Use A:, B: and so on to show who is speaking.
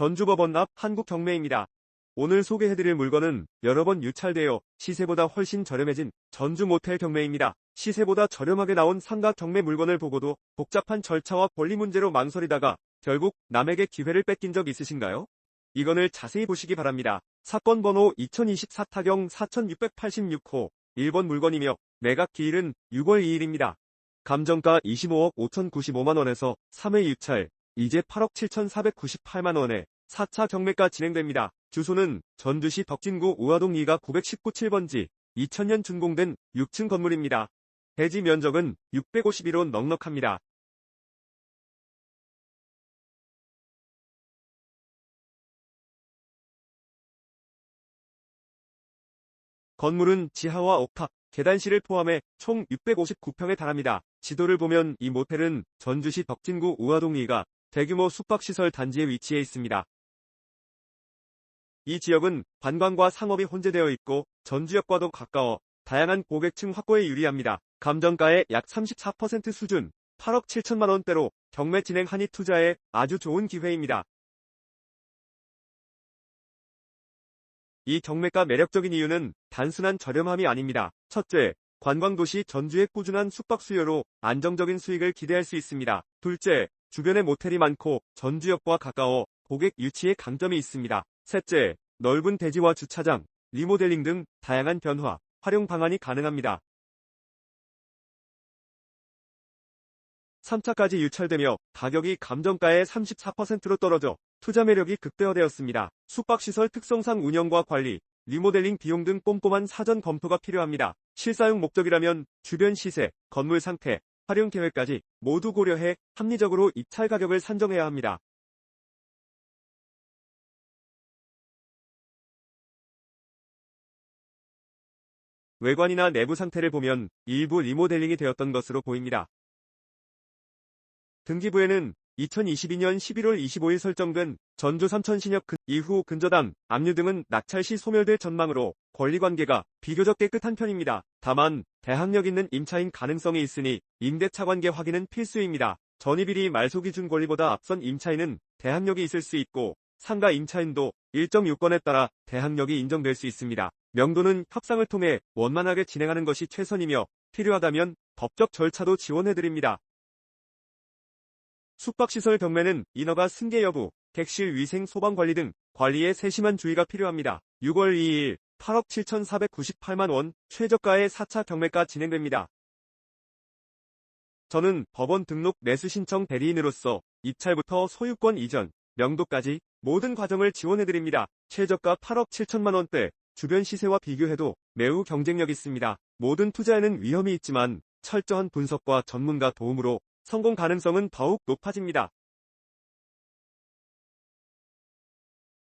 A: 전주법원 앞 한국경매입니다. 오늘 소개해드릴 물건은 여러 번 유찰되어 시세보다 훨씬 저렴해진 전주 모텔 경매입니다. 시세보다 저렴하게 나온 상가 경매 물건을 보고도 복잡한 절차와 권리 문제로 망설이다가 결국 남에게 기회를 뺏긴 적 있으신가요? 이건을 자세히 보시기 바랍니다. 사건 번호 2024 타경 4686호 1번 물건이며 매각 기일은 6월 2일입니다. 감정가 25억 5,095만원에서 3회 유찰, 이제 8억 7,498만 원에 4차 경매가 진행됩니다. 주소는 전주시 덕진구 우화동 2가 919 7번지 2000년 준공된 6층 건물입니다. 대지 면적은 651호 넉넉합니다. 건물은 지하와 옥탑, 계단실을 포함해 총 659평에 달합니다. 지도를 보면 이 모텔은 전주시 덕진구 우화동 2가 대규모 숙박시설 단지에 위치해 있습니다. 이 지역은 관광과 상업이 혼재되어 있고 전주역과도 가까워 다양한 고객층 확보에 유리합니다. 감정가의 약 34% 수준, 8억 7천만 원대로 경매 진행 한이 투자에 아주 좋은 기회입니다. 이 경매가 매력적인 이유는 단순한 저렴함이 아닙니다. 첫째, 관광도시 전주의 꾸준한 숙박 수요로 안정적인 수익을 기대할 수 있습니다. 둘째, 주변에 모텔이 많고 전주역과 가까워 고객 유치에 강점이 있습니다. 셋째, 넓은 대지와 주차장, 리모델링 등 다양한 변화, 활용 방안이 가능합니다. 3차까지 유찰되며 가격이 감정가의 34%로 떨어져 투자 매력이 극대화되었습니다. 숙박시설 특성상 운영과 관리, 리모델링 비용 등 꼼꼼한 사전 검토가 필요합니다. 실사용 목적이라면 주변 시세, 건물 상태, 활용 계획까지 모두 고려해 합리적으로 입찰 가격을 산정해야 합니다. 외관이나 내부 상태를 보면 일부 리모델링이 되었던 것으로 보입니다. 등기부에는 2022년 11월 25일 설정된 전주 삼천신역 근 이후 근저당, 압류 등은 낙찰 시 소멸될 전망으로 권리관계가 비교적 깨끗한 편입니다. 다만 대항력 있는 임차인 가능성이 있으니 임대차 관계 확인은 필수입니다. 전입일이 말소 기준 권리보다 앞선 임차인은 대항력이 있을 수 있고 상가 임차인도 일정 요건에 따라 대항력이 인정될 수 있습니다. 명도는 협상을 통해 원만하게 진행하는 것이 최선이며 필요하다면 법적 절차도 지원해드립니다. 숙박시설 경매는 인허가 승계 여부, 객실 위생 소방 관리 등 관리에 세심한 주의가 필요합니다. 6월 2일 8억 7,498만 원 최저가의 4차 경매가 진행됩니다. 저는 법원 등록 매수 신청 대리인으로서 입찰부터 소유권 이전, 명도까지 모든 과정을 지원해드립니다. 최저가 8억 7천만 원대, 주변 시세와 비교해도 매우 경쟁력 있습니다. 모든 투자에는 위험이 있지만 철저한 분석과 전문가 도움으로 성공 가능성은 더욱 높아집니다.